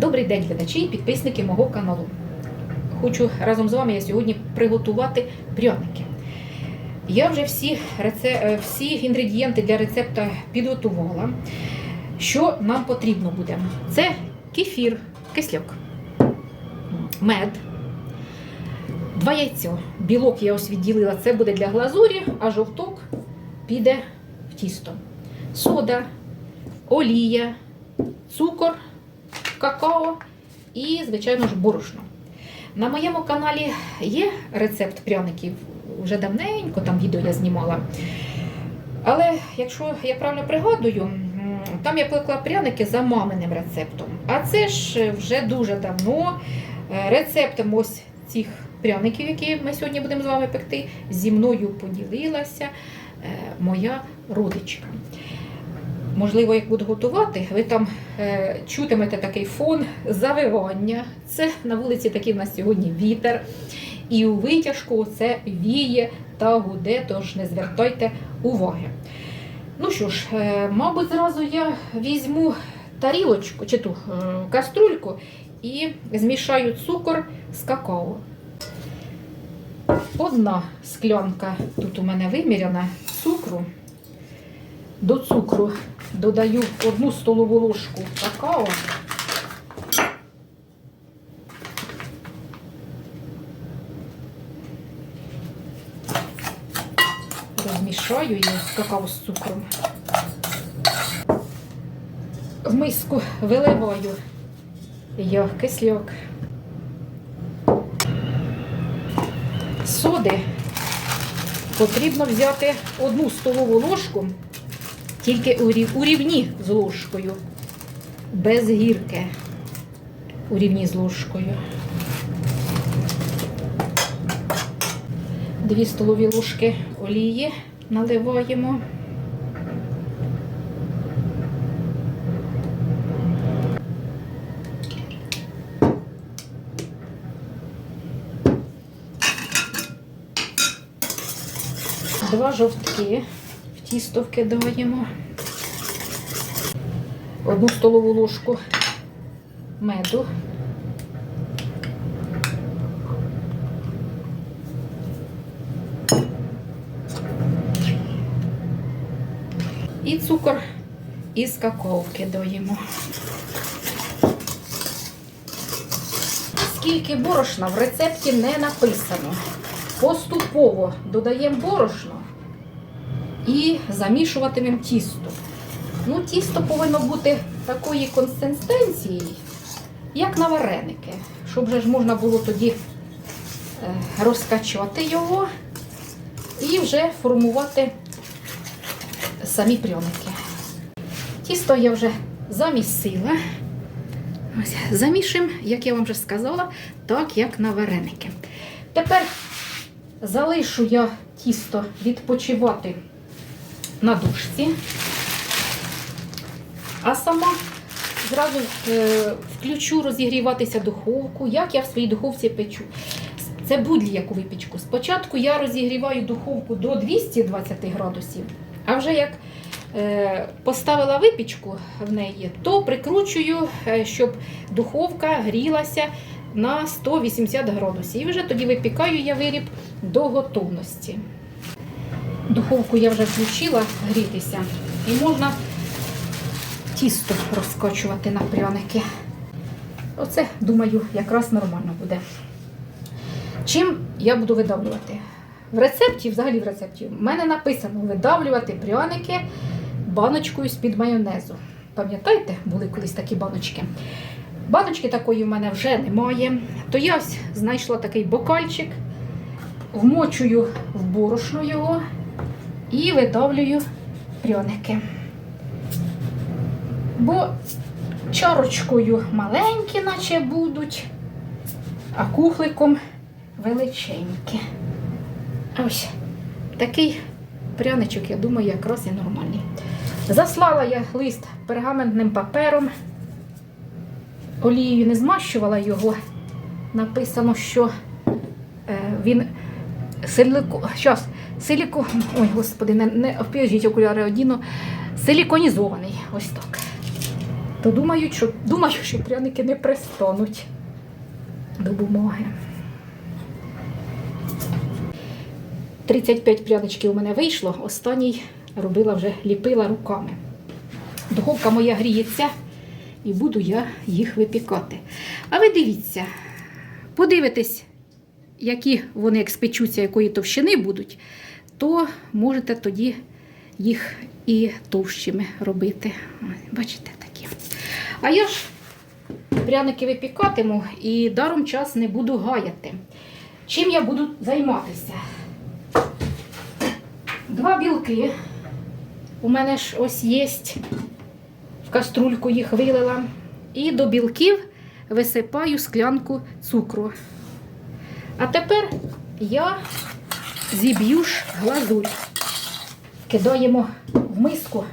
Добрий день, глядачі і підписники мого каналу. Хочу разом з вами я сьогодні приготувати пряники. Я вже всі, реце... е, всі інгредієнти для рецепта підготувала. Що нам потрібно буде? Це кефір, кисляк, мед, два яйця. Білок я ось відділила, це буде для глазурі, а жовток піде в тісто. Сода, олія, цукор, какао і, звичайно ж, борошно. На моєму каналі є рецепт пряників. Вже давненько там відео я знімала. Але якщо я правильно пригадую, там я пекла пряники за маминим рецептом. А це ж вже дуже давно е, рецептом ось цих пряників, які ми сьогодні будемо з вами пекти, зі мною поділилася е, моя родичка. Можливо, як буду готувати, ви там е, чутимете такий фон завивання. Це на вулиці такий в нас сьогодні вітер. І у витяжку це віє та гуде, тож не звертайте уваги. Ну що ж, е, мабуть, зразу я візьму тарілочку чи ту е, каструльку і змішаю цукор з какао. Одна склянка тут у мене виміряна цукру. До цукру додаю одну столову ложку какао. Розмішаю її з какао з цукром. В миску виливаю я кисляк. Соди потрібно взяти одну столову ложку, тільки у рів- у рівні з ложкою, без гірки. У рівні з ложкою. Дві столові ложки олії наливаємо. Два жовтки тісто вкидаємо. Одну столову ложку меду. І цукор із какао вкидаємо. Скільки борошна в рецепті не написано. Поступово додаємо борошно і замішуватимемо тісто. Ну, тісто повинно бути такої консистенції, як на вареники, щоб вже ж можна було тоді е, розкачати його і вже формувати самі пряники. Тісто я вже замісила. Ось, замішуємо, як я вам вже сказала, так як на вареники. Тепер залишу я тісто відпочивати на дужці, а сама зразу е, включу розігріватися духовку, як я в своїй духовці печу. Це будь-яку випічку. Спочатку я розігріваю духовку до 220 градусів, а вже як е, поставила випічку в неї, то прикручую, е, щоб духовка грілася на 180 градусів. І вже тоді випікаю я виріб до готовності. Духовку я вже включила грітися і можна тісто розкочувати на пряники. Оце, думаю, якраз нормально буде. Чим я буду видавлювати? В рецепті, взагалі в рецепті, в мене написано видавлювати пряники баночкою з-під майонезу. Пам'ятаєте, були колись такі баночки? Баночки такої в мене вже немає. То я ось знайшла такий бокальчик, вмочую в борошно його і видавлюю пряники. Бо чарочкою маленькі, наче будуть, а кухликом величенькі. Ось такий пряничок, я думаю, якраз і нормальний. Заслала я лист пергаментним папером. Олією не змащувала його. Написано, що е, він силико... Щас, силіко... Ой, господи, не, не вп'яжіть окуляри одіну. Силіконізований. Ось так. то думають, що, думаю, що пряники не пристануть до бумаги. 35 пряничків у мене вийшло, останній робила вже ліпила руками. Духовка моя гріється і буду я їх випікати. А ви дивіться, подивитесь, які вони як спечуться, якої товщини будуть, то можете тоді їх і товщими робити. Бачите, такі. А я ж пряники випікатиму і даром час не буду гаяти. Чим я буду займатися? Два білки. У мене ж ось є. В каструльку їх вилила. І до білків висипаю склянку цукру. А тепер я зіб'ю ж глазурь. Кидаємо в миску,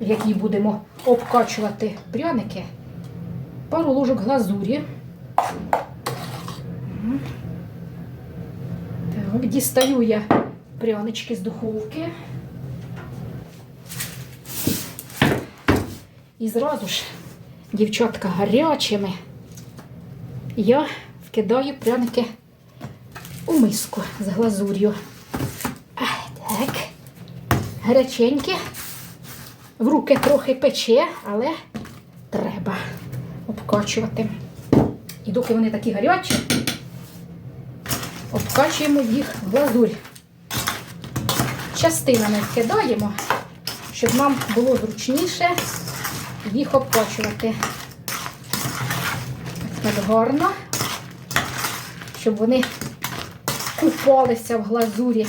в якій будемо обкачувати пряники, пару ложок глазурі. Так, дістаю я прянички з духовки. І зразу ж, дівчатка, гарячими я вкидаю пряники у миску з глазур'ю. Так, гаряченькі. В руки трохи пече, але треба обкачувати. І доки вони такі гарячі, обкачуємо їх в глазурь. Частинами вкидаємо, щоб нам було зручніше їх обкачувати. Так щоб вони купалися в глазурі.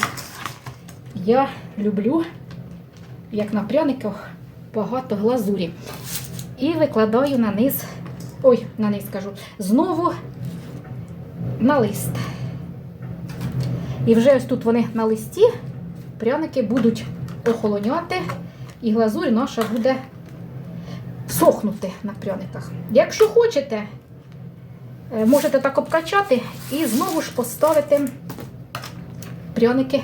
Я люблю, як на пряниках, багато глазурі. І викладаю на низ, ой, на низ кажу, знову на лист. І вже ось тут вони на листі, пряники будуть охолоняти, і глазурь наша буде сохнути на пряниках. Якщо хочете, е, можете так обкачати і знову ж поставити пряники,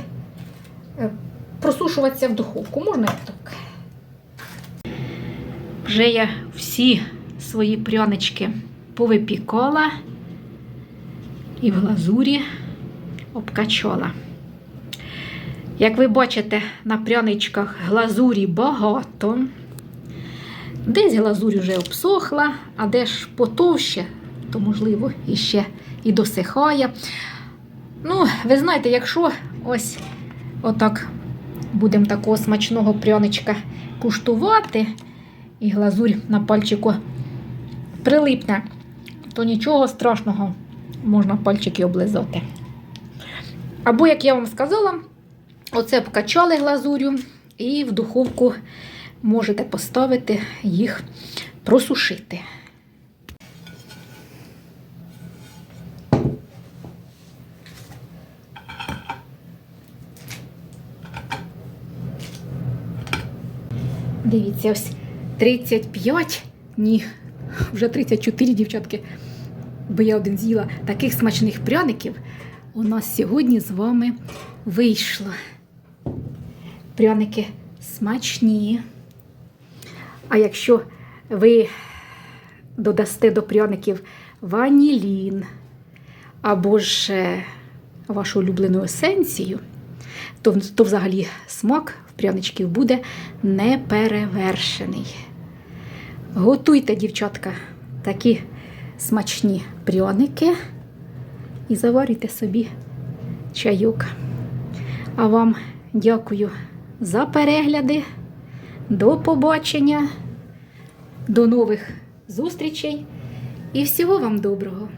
е, просушуватися в духовку. Можна і так. Вже я всі свої прянички повипікала і в глазурі обкачала. Як ви бачите, на пряничках глазурі багато. Десь глазурь вже обсохла, а де ж потовще, то, можливо, іще і досихає. Ну, ви знаєте, якщо ось отак будемо такого смачного пряничка куштувати, і глазурь на пальчику прилипне, то нічого страшного можна пальчики облизати. Або, як я вам сказала, оце вкачали глазурю і в духовку можете поставити їх просушити. Дивіться, ось 35, ні, вже 34 дівчатки, бо я один з'їла таких смачних пряників. У нас сьогодні з вами вийшло. Пряники смачні. А якщо ви додасте до пряників ванілін або ж е, вашу улюблену есенцію, то, то взагалі смак в пряничків буде неперевершений. Готуйте, дівчатка, такі смачні пряники і заварюйте собі чайок. А вам дякую за перегляди. До побачення, до нових зустрічей і всього вам доброго!